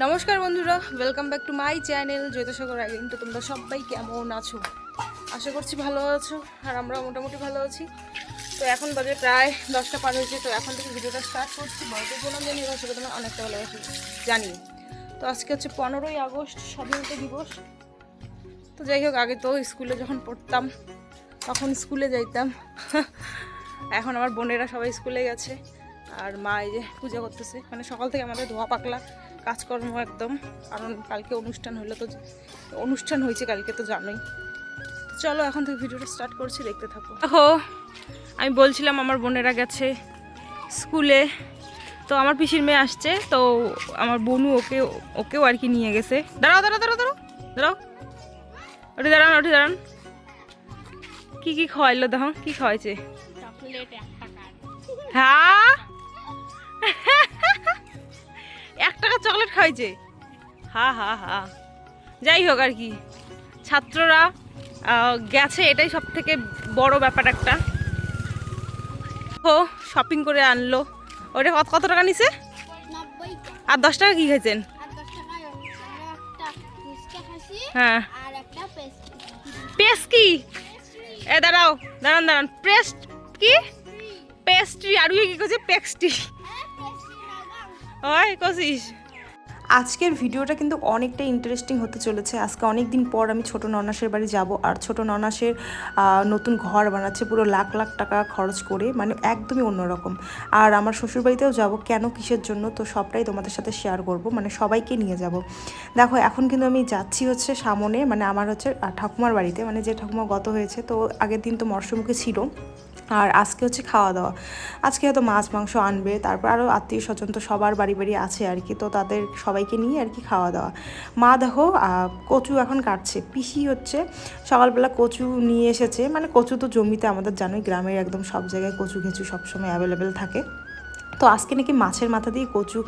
নমস্কার বন্ধুরা welcome back to my channel Jyotishagar again তো তোমরা সবাই কেমন আছো? আশা করছি ভালো আছো, আর আমরা মোটামুটি ভালো আছি। তো এখন বাজে প্রায় দশটা পার হয়েছে, তো এখন থেকে ভিডিওটা স্টার্ট করছি। প্রণাম জানিয়ে এবং ছোটো তোমার অনেকটা ভালোবাসি জানি। তো আজকে হচ্ছে পনেরোই আগস্ট, স্বাধীনতা দিবস। তো যাই হোক, আগে তো স্কুলে যখন পড়তাম, তখন স্কুলে যাইতাম। এখন আমার বোনেরা সবাই স্কুলে গেছে, আর মা এই যে পূজা করতেছে। মানে সকাল থেকে আমাদের ধোয়া পাকলা। কাজকর্ম একদম। কারণ কালকে অনুষ্ঠান হলো তো অনুষ্ঠান হয়েছে কালকে তো জানোই। তো চলো এখন থেকে ভিডিওটা স্টার্ট করছি দেখতে থাকো। দেখো আমি বলছিলাম আমার বোনেরা গেছে স্কুলে। তো আমার পিসির মেয়ে আসছে তো আমার বোনু ওকে ওকেও আর কি নিয়ে গেছে। দাঁড়াও দাঁড়াও দাঁড়াও দাঁড়াও দাঁড়াও। ওটি দাঁড়ান ওটি দাঁড়ান। কি কি খাওয়াইলো দেখো কি খাওয়াইছে? হ্যাঁ? এক টাকা চকলেট খাইছে হা হা হা। যাই হোক আর কি। ছাত্ররা গেছে এটাই সব থেকে বড় ব্যাপার একটা। ও শপিং করে আনলো। ওটা কত কত টাকা নিছে? আর দশ টাকা কি খাইছেন? হ্যাঁ। কি এ দাঁড়াও। দাঁড়ান দাঁড়ান। পেস্ট কি পেস্ট্রি আর কি করছে পেক্সট্রি আজকের ভিডিওটা কিন্তু অনেকটা ইন্টারেস্টিং হতে চলেছে। আজকে অনেক দিন পর আমি ছোট ননাসের বাড়ি যাব আর ছোট ননাসের নতুন ঘর বানাচ্ছে, পুরো লাখ লাখ টাকা খরচ করে মানে একদমই অন্যরকম। আর আমার শ্বশুরবাড়িতেও যাব কেন কিসের জন্য, তো সবটাই তোমাদের সাথে শেয়ার করব মানে সবাইকে নিয়ে যাব। দেখো, এখন কিন্তু আমি যাচ্ছি হচ্ছে সামনে মানে আমার হচ্ছে ঠাকুমার বাড়িতে মানে যে ঠাকুমা গত হয়েছে, তো আগের দিন তো মরশুমুখে ছিল। আর আজকে হচ্ছে খাওয়া দাওয়া। আজকে হয়তো মাছ, মাংস আনবে, তারপর আরও আত্মীয় স্বজন তো সবার বাড়ি বাড়ি আছে আর কি, তো তাদের সবাইকে নিয়ে আর কি খাওয়া দাওয়া। মা দেখো কচু এখন কাটছে, পিসি হচ্ছে, সকালবেলা কচু নিয়ে এসেছে মানে কচু তো জমিতে আমাদের জানোই, গ্রামের একদম সব জায়গায় কচু ঘেঁচু সবসময় অ্যাভেলেবেল থাকে। তো আজকে নাকি মাছের মাথা দিয়ে কচু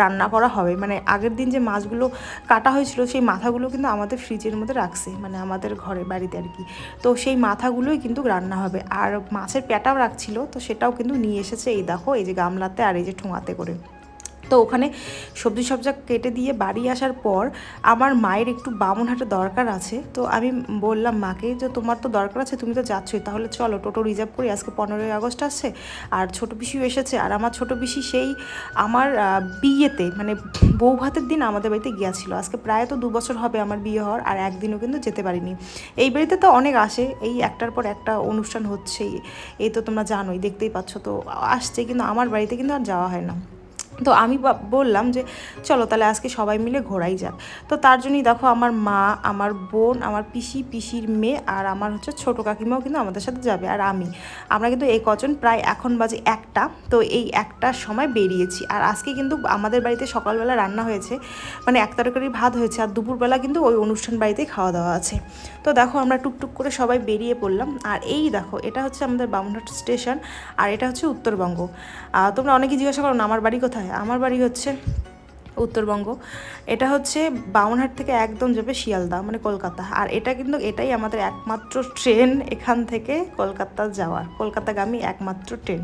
রান্না করা হবে। মানে আগের দিন যে মাছগুলো কাটা হয়েছিল, সেই মাথাগুলো কিন্তু আমাদের ফ্রিজের মধ্যে রাখছে মানে আমাদের ঘরে বাড়িতে আর কি। তো সেই মাথাগুলোই কিন্তু রান্না হবে। আর মাছের প্যাটাও রাখছিল, তো সেটাও কিন্তু নিয়ে এসেছে এই দেখো, এই যে গামলাতে আর এই যে ঠোঙাতে করে। তো ওখানে সবজি সবজা কেটে দিয়ে বাড়ি আসার পর আমার মায়ের একটু বামনহাটে দরকার আছে। তো আমি বললাম, মাকে, যে তোমার তো দরকার আছে, তুমি তো যাচ্ছই। তাহলে চলো, টোটো রিজার্ভ করি। আজকে পনেরোই আগস্ট আসছে, আর ছোটো পিসিও এসেছে। আর আমার ছোটো পিসি সেই আমার বিয়েতে মানে বউ ভাতের দিন আমাদের বাড়িতে গিয়েছিল। আজকে প্রায় তো দু বছর হবে আমার বিয়ে হওয়ার, আর একদিনও কিন্তু যেতে পারিনি। এই বাড়িতে তো অনেক আসে। এই একটার পর একটা অনুষ্ঠান হচ্ছেই। এই তো তোমরা জানোই, দেখতেই পাচ্ছ। তো আসছে, কিন্তু আমার বাড়িতে কিন্তু আর যাওয়া হয় না। তো আমি বললাম যে, চলো তাহলে আজকে সবাই মিলে ঘোরাই যাক। তো তার জন্যই দেখো আমার মা, আমার বোন, আমার পিসি, পিসির মেয়ে আর আমার হচ্ছে ছোটো কাকিমাও কিন্তু আমাদের সাথে যাবে আর আমি। আমরা কিন্তু এই কজন প্রায় এখন বাজে একটা, তো এই একটার সময় বেরিয়েছি। আর আজকে কিন্তু আমাদের বাড়িতে সকালবেলা রান্না হয়েছে মানে এক তরকারি ভাত হয়েছে আর দুপুরবেলা কিন্তু ওই অনুষ্ঠান বাড়িতেই খাওয়া দাওয়া আছে। তো দেখো আমরা টুকটুক করে সবাই বেরিয়ে পড়লাম। আর এই দেখো, এটা হচ্ছে আমাদের বামুনহাট স্টেশন আর এটা হচ্ছে উত্তরবঙ্গ। তোমরা অনেকে জিজ্ঞাসা করো না, আমার বাড়ি কোথায়? আমার বাড়ি হচ্ছে উত্তরবঙ্গ। এটা হচ্ছে বামনহাট থেকে একদম যাবে শিয়ালদা মানে কলকাতা। আর এটা কিন্তু এটাই আমাদের একমাত্র ট্রেন এখান থেকে কলকাতা যাওয়ার। কলকাতাগামী একমাত্র ট্রেন।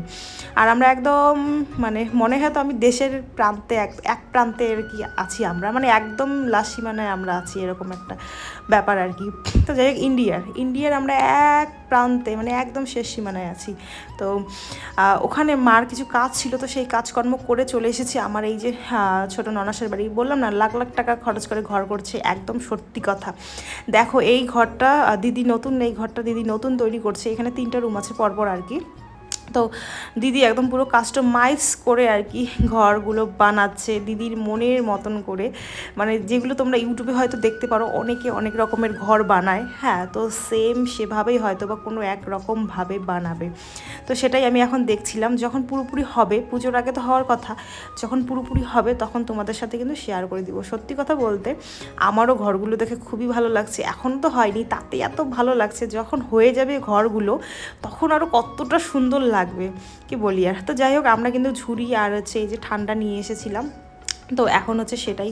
আর আমরা একদম মানে মনে হয় তো আমি দেশের প্রান্তে, এক এক প্রান্তে আর কি আছি আমরা। মানে একদম লাস্ট সীমানায় আমরা আছি, এরকম একটা ব্যাপার আর কি। তো যাই হোক, ইন্ডিয়ার। ইন্ডিয়ার আমরা এক প্রান্তে মানে একদম শেষ সীমানায় আছি। তো ওখানে মার কিছু কাজ ছিল, তো সেই কাজকর্ম করে চলে এসেছি। আমার এই যে ছোট ননাসের বাড়ি। বললাম না, লাখ লাখ টাকা খরচ করে ঘর করছে, একদম সত্যি কথা। দেখো, এই ঘরটা দিদি নতুন, এই ঘরটা দিদি নতুন তৈরি করছে। এখানে তিনটা রুম আছে, পরপর আর কি। তো দিদি একদম পুরো কাস্টমাইজ করে আর কি ঘরগুলো বানাচ্ছে দিদির মনের মতন করে। মানে যেগুলো তোমরা ইউটিউবে হয়তো দেখতে পারো, অনেকে অনেক রকমের ঘর বানায় হ্যাঁ? তো সেম সেভাবেই হয়তো বা কোনো এক রকমভাবে বানাবে। তো সেটাই আমি এখন দেখছিলাম, যখন পুরোপুরি হবে, পুজোর আগে তো হওয়ার কথা, যখন পুরোপুরি হবে তখন তোমাদের সাথে কিন্তু শেয়ার করে দিব। সত্যি কথা বলতে, আমারও ঘরগুলো দেখে খুবই ভালো লাগছে। এখন তো হয়নি, তাতে এত ভালো লাগছে, যখন হয়ে যাবে ঘরগুলো, তখন আরও কতটা সুন্দর লাগবে, কি বলি আর? তো যাই হোক, আমরা কিন্তু ঝুড়ি আর হচ্ছে এই যে ঠান্ডা নিয়ে এসেছিলাম। তো এখন হচ্ছে সেটাই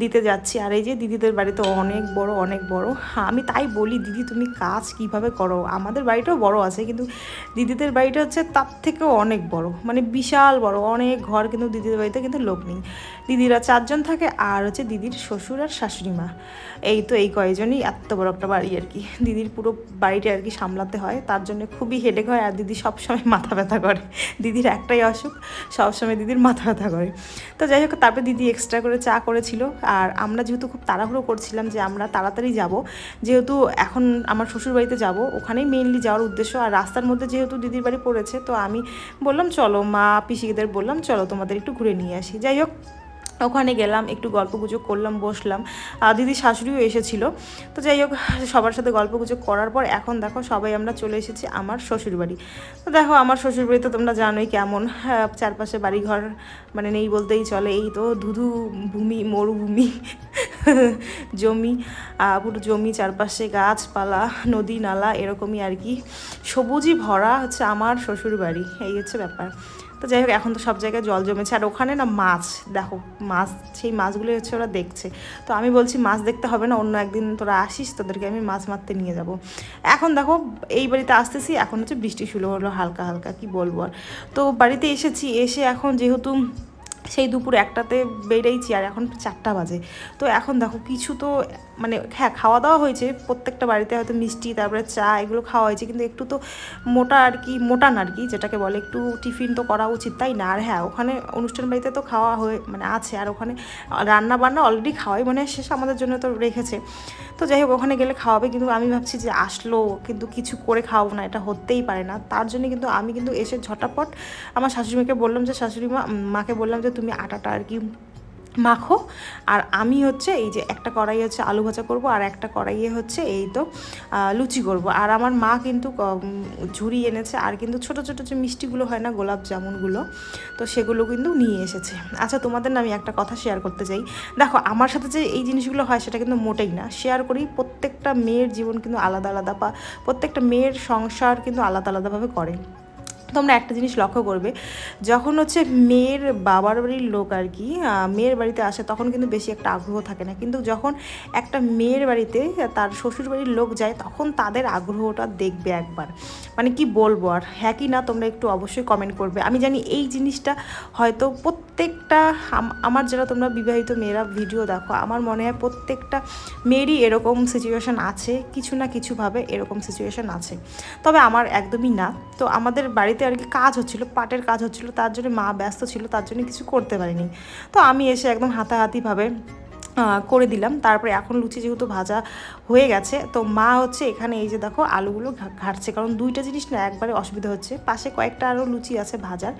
দিতে যাচ্ছি। আর এই যে দিদিদের বাড়ি তো অনেক বড় অনেক বড়। হ্যাঁ আমি তাই বলি, দিদি তুমি কাজ কীভাবে করো? আমাদের বাড়িটাও বড় আছে, কিন্তু দিদিদের বাড়িটা হচ্ছে তার থেকেও অনেক বড়। মানে বিশাল বড়, অনেক ঘর কিন্তু দিদিদের বাড়িতে কিন্তু লোক নেই। দিদিরা চারজন থাকে আর হচ্ছে দিদির শ্বশুর আর শাশুড়ি মা। এই তো এই কয়জনই এত বড় একটা বাড়ি আর কি। দিদির পুরো বাড়িটা আর কি সামলাতে হয়, তার জন্য খুবই হেডেক হয় আর দিদি সবসময় মাথা ব্যথা করে। দিদির একটাই অসুখ, সবসময় দিদির মাথা ব্যথা করে। তো যাই হোক, তারপরে দিদি এক্সট্রা করে চা করেছিল। আর আমরা যেহেতু খুব তাড়াহুড়ো করছিলাম যে আমরা তাড়াতাড়ি যাব, যেহেতু এখন আমার শ্বশুর বাড়িতে যাব, ওখানেই মেইনলি যাওয়ার উদ্দেশ্য। আর রাস্তার মধ্যে যেহেতু দিদির বাড়ি পড়েছে, তো আমি বললাম, চলো মা, পিসিদের বললাম, চলো তোমাদের একটু ঘুরে নিয়ে আসি। যাই হোক ওখানে গেলাম একটু গল্প গুজব করলাম বসলাম। দিদি শাশুড়িও এসেছিল। তো যাই হোক সবার সাথে গল্প গুজব করার পর এখন দেখো সবাই আমরা চলে এসেছি আমার শ্বশুরবাড়ি। তো দেখো আমার শ্বশুরবাড়ি তো তোমরা জানোই কেমন। হ্যাঁ, চারপাশে বাড়িঘর মানে নেই বলতেই চলে। এই তো ধুধু ভূমি মরুভূমি জমি পুরো জমি চারপাশে গাছপালা নদী নালা এরকমই আর কি। সবুজই ভরা হচ্ছে আমার শ্বশুরবাড়ি এই হচ্ছে ব্যাপার। তো যাই হোক এখন তো সব জায়গায় জল জমেছে। আর ওখানে না মাছ দেখো মাছ, সেই মাছগুলো হচ্ছে ওরা দেখছে। তো আমি বলছি, মাছ দেখতে হবে না, অন্য একদিন তোরা আসিস, তোদেরকে আমি মাছ মারতে নিয়ে যাব। এখন দেখো, এই বাড়িতে আসতেছি, এখন হচ্ছে বৃষ্টি শুরু হলো হালকা হালকা, কি বলব আর। তো বাড়িতে এসেছি, এসে এখন যেহেতু সেই দুপুর একটাতে বেড়েইছি আর এখন চারটা বাজে। তো এখন দেখো কিছু তো মানে হ্যাঁ খাওয়া দাওয়া হয়েছে, প্রত্যেকটা বাড়িতে হয়তো মিষ্টি, তারপরে চা এগুলো খাওয়া হয়েছে, কিন্তু একটু তো মোটা আর কি মোটান আর কি যেটাকে বলে, একটু টিফিন তো করা উচিত, তাই না? আর হ্যাঁ ওখানে অনুষ্ঠান বাড়িতে তো খাওয়া হয়ে মানে আছে, আর ওখানে রান্না বান্না অলরেডি খাওয়াই মানে শেষ আমাদের জন্য তো রেখেছে। তো যাই হোক, ওখানে গেলে খাওয়াবে, কিন্তু আমি ভাবছি যে আসলো, কিন্তু কিছু করে খাওয়াবো না, এটা হতেই পারে না। তার জন্য কিন্তু আমি কিন্তু এসে ঝটাপট আমার শাশুড়ি মাকে বললাম যে শাশুড়ি মা মাকে বললাম যে তুমি আটাটা আর কি মাখো। আর আমি হচ্ছে এই যে একটা কড়াই হচ্ছে আলু ভাজা করব, আর একটা কড়াইয়ে হচ্ছে এই তো লুচি করব। আর আমার মা কিন্তু ঝুড়ি এনেছে, আর কিন্তু ছোট ছোট যে মিষ্টিগুলো হয় না, গোলাপ জামুনগুলো, তো সেগুলো কিন্তু নিয়ে এসেছে। আচ্ছা তোমাদের না আমি একটা কথা শেয়ার করতে চাই। দেখো, আমার সাথে যে এই জিনিসগুলো হয়, সেটা কিন্তু মোটেই না। শেয়ার করি, প্রত্যেকটা মেয়ের জীবন কিন্তু আলাদা আলাদা, বা প্রত্যেকটা মেয়ের সংসার কিন্তু আলাদা, আলাদাভাবে করে। তোমরা একটা জিনিস লক্ষ্য করবে, যখন হচ্ছে মেয়ের বাবার বাড়ির লোক আর কি মেয়ের বাড়িতে আসে তখন কিন্তু বেশি একটা আগ্রহ থাকে না। কিন্তু যখন একটা মেয়ের বাড়িতে তার শ্বশুর বাড়ির লোক যায়, তখন তাদের আগ্রহটা দেখবে একবার। মানে কি বলব আর? হ্যাঁ কি না তোমরা একটু অবশ্যই কমেন্ট করবে। আমি জানি এই জিনিসটা হয়তো প্রত্যেকটা আমার যারা তোমরা বিবাহিত মেয়েরা ভিডিও দেখো, আমার মনে হয় প্রত্যেকটা মেয়েরই এরকম সিচুয়েশান আছে, কিছু না কিছুভাবে এরকম সিচুয়েশান আছে। তবে আমার একদমই না। তো আমাদের বাড়িতে আর কি কাজ হচ্ছিল, পাটের কাজ হচ্ছিল, তার জন্য মা ব্যস্ত ছিল, তার জন্য কিছু করতে পারিনি। তো আমি এসে একদম হাতাহাতিভাবে করে দিলাম। তারপরে এখন লুচি যেহেতু ভাজা হয়ে গেছে, তো মা হচ্ছে এখানে এই যে দেখো আলুগুলো ঘাটছে। কারণ দুইটা জিনিস না একবারে অসুবিধা হচ্ছে। পাশে কয়েকটা আরও লুচি আছে ভাজার,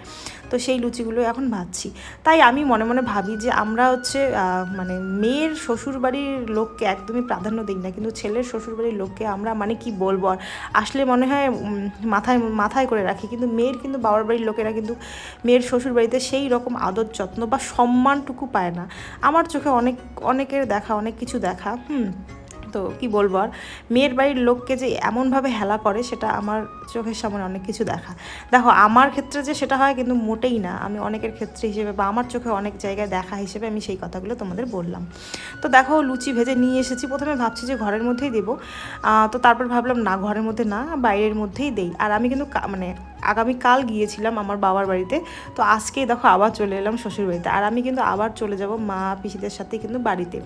তো সেই লুচিগুলো এখন ভাজছি। তাই আমি মনে মনে ভাবি যে আমরা হচ্ছে মানে মেয়ের শ্বশুরবাড়ির লোককে একদমই প্রাধান্য দিই না, কিন্তু ছেলের শ্বশুরবাড়ির লোককে আমরা মানে কি বলব? আর আসলে মনে হয় মাথায় মাথায় করে রাখি। কিন্তু মেয়ের কিন্তু বাবার বাড়ির লোকেরা কিন্তু মেয়ের শ্বশুরবাড়িতে সেই রকম আদর যত্ন বা সম্মানটুকু পায় না। আমার চোখে অনেক অনেকের দেখা অনেক কিছু দেখা হুম। তো কি বলব আর? মেয়ের বাড়ির লোককে যে এমনভাবে হেলা করে, সেটা আমার চোখের সামনে অনেক কিছু দেখা। দেখো, আমার ক্ষেত্রে যে সেটা হয় কিন্তু মোটেই না। আমি অনেকের ক্ষেত্রে হিসেবে বা আমার চোখে অনেক জায়গায় দেখা হিসেবে আমি সেই কথাগুলো তোমাদের বললাম। তো দেখো, লুচি ভেজে নিয়ে এসেছি। প্রথমে ভাবছি যে ঘরের মধ্যেই দেবো। তো তারপর ভাবলাম, না, ঘরের মধ্যে না, বাইরের মধ্যেই দেই। আর আমি কিন্তু মানে আগামীকাল গিয়েছিলাম আমার বাবার বাড়িতে। তো আজকেই দেখো, আবার চলে এলাম শ্বশুর বাড়িতে। আর আমি কিন্তু আবার চলে যাব মা, পিসিদের সাথে কিন্তু বাড়িতে।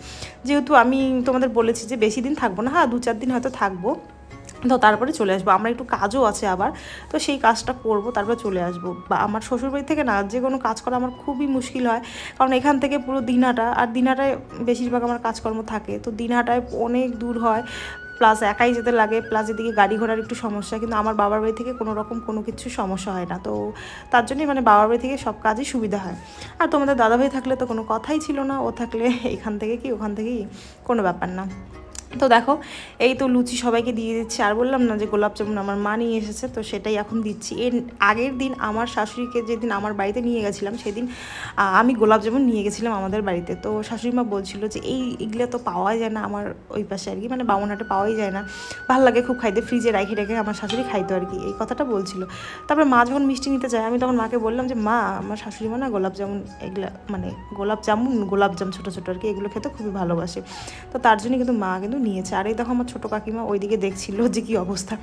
যেহেতু আমি তোমাদের বলেছি যে বেশি দিন থাকব না। হ্যাঁ দু চার দিন হয়তো থাকব। তো তারপরে চলে আসব। আমার একটু কাজও আছে আবার। তো সেই কাজটা করব, তারপরে চলে আসব। বা আমার শ্বশুরবাড়ি থেকে না, যে কোনো কাজ করা আমার খুবই মুশকিল হয়। কারণ এখান থেকে পুরো দিনহাটা আর দিনহাটায় বেশিরভাগ আমার কাজকর্ম থাকে। তো দিনহাটায় অনেক দূর হয়। প্লাস একাই যেতে লাগে, প্লাস এদিকে গাড়ি ঘোড়ার একটু সমস্যা। কিন্তু আমার বাবার বাড়ি থেকে কোনো রকম কোনো কিছু সমস্যা হয় না। তো তার জন্যই মানে বাবার বাড়ি থেকে সব কাজই সুবিধা হয়। আর তোমাদের দাদাভাই থাকলে তো কোনো কথাই ছিল না। ও থাকলে এখান থেকে কি, ওখান থেকেই কোনো ব্যাপার না। তো দেখো, এই তো লুচি সবাইকে দিয়ে দিচ্ছি। আর বললাম না যে গোলাপ জামুন আমার মা নিয়ে এসেছে, তো সেটাই এখন দিচ্ছি। এর আগের দিন আমার শাশুড়িকে যেদিন আমার বাড়িতে নিয়ে গেছিলাম, সেদিন আমি গোলাপ জামুন নিয়ে গেছিলাম আমাদের বাড়িতে। তো শাশুড়ি মা বলছিল যে, এই এগুলো তো পাওয়াই যায় না আমার ওই পাশে আর কি মানে বামনহাটে পাওয়াই যায় না। ভালো লাগে খুব খাইতে ফ্রিজে রেখে রেখে আমার শাশুড়ি খাইতো আর কি। এই কথাটা বলছিল। তারপরে মা যখন মিষ্টি নিতে যায়, আমি তখন মাকে বললাম যে, মা, আমার শাশুড়ি মা না গোলাপ জামুন এগুলো মানে গোলাপ জামুন, গোলাপ জাম ছোটো ছোটো আর কি, এগুলো খেতে খুবই ভালোবাসে। তো তার জন্য কিন্তু মা কিন্তু নিয়েছে। আর এই দেখো আমার ছোটো কাকিমা ওইদিকে দেখছিল যে কী অবস্থা।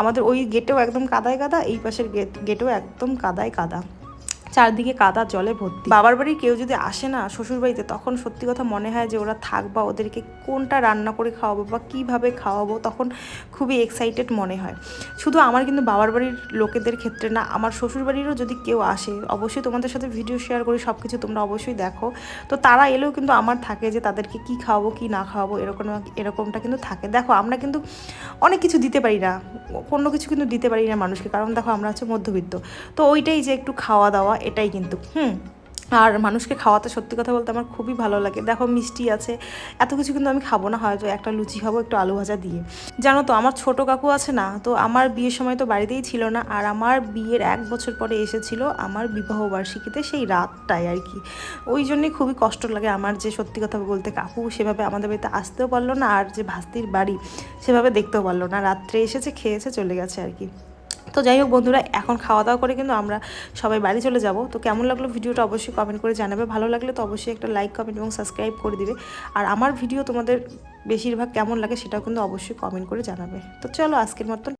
আমাদের ওই গেটেও একদম কাদায় কাদা, এই পাশের গেট গেটেও একদম কাদায় কাদা। চারদিকে কাদা জলে ভর্তি। বাবার বাড়ি কেউ যদি আসে না শ্বশুর বাড়িতে তখন সত্যি কথা মনে হয় যে ওরা থাক বা ওদেরকে কোনটা রান্না করে খাওয়াবো বা কীভাবে খাওয়াবো, তখন খুবই এক্সাইটেড মনে হয়। শুধু আমার কিন্তু বাবার বাড়ির লোকেদের ক্ষেত্রে না, আমার শ্বশুর বাড়িরও যদি কেউ আসে, অবশ্যই তোমাদের সাথে ভিডিও শেয়ার করি সব কিছু তোমরা অবশ্যই দেখো। তো তারা এলেও কিন্তু আমার থাকে যে তাদেরকে কি খাওয়াবো, কি না খাওয়াবো, এরকম এরকমটা কিন্তু থাকে। দেখো, আমরা কিন্তু অনেক কিছু দিতে পারি না কোনো কিছু কিন্তু দিতে পারি না মানুষকে। কারণ দেখো, আমরা হচ্ছে মধ্যবিত্ত। তো ওইটাই যে একটু খাওয়া দাওয়া এটাই কিন্তু। হুম। আর মানুষকে খাওয়াতে সত্যি কথা বলতে আমার খুবই ভালো লাগে। দেখো মিষ্টি আছে, এত কিছু কিন্তু আমি খাব না হয়তো, একটা লুচি খাব, একটু আলু ভাজা দিয়ে। জানো তো, আমার ছোট কাকু আছে না, তো আমার বিয়ের সময় তো বাড়িতেই ছিল না, আর আমার বিয়ের এক বছর পরে এসেছিল আমার বিবাহ বার্ষিকীতে সেই রাতটাই আর কি। ওই জন্যই খুবই কষ্ট লাগে আমার যে সত্যি কথা বলতে কাকু সেভাবে আমাদের বাড়িতে আসতেও পারল না, আর যে ভাস্তির বাড়ি সেভাবে দেখতেও পারল না। রাত্রে এসেছে, খেয়েছে, চলে গেছে আর কি। তো যাই হোক বন্ধুরা, এখন খাওয়া দাওয়া করে কিন্তু আমরা সবাই বাড়ি চলে যাব। তো কেমন লাগল ভিডিওটা অবশ্যই কমেন্ট করে জানাবে। ভালো লাগলে তো অবশ্যই একটা লাইক কমেন্ট এবং সাবস্ক্রাইব করে দিবে। আর আমার ভিডিও তোমাদের বেশিরভাগ কেমন লাগে সেটাও কিন্তু অবশ্যই কমেন্ট করে জানাবে। তো চলো আজকের মতন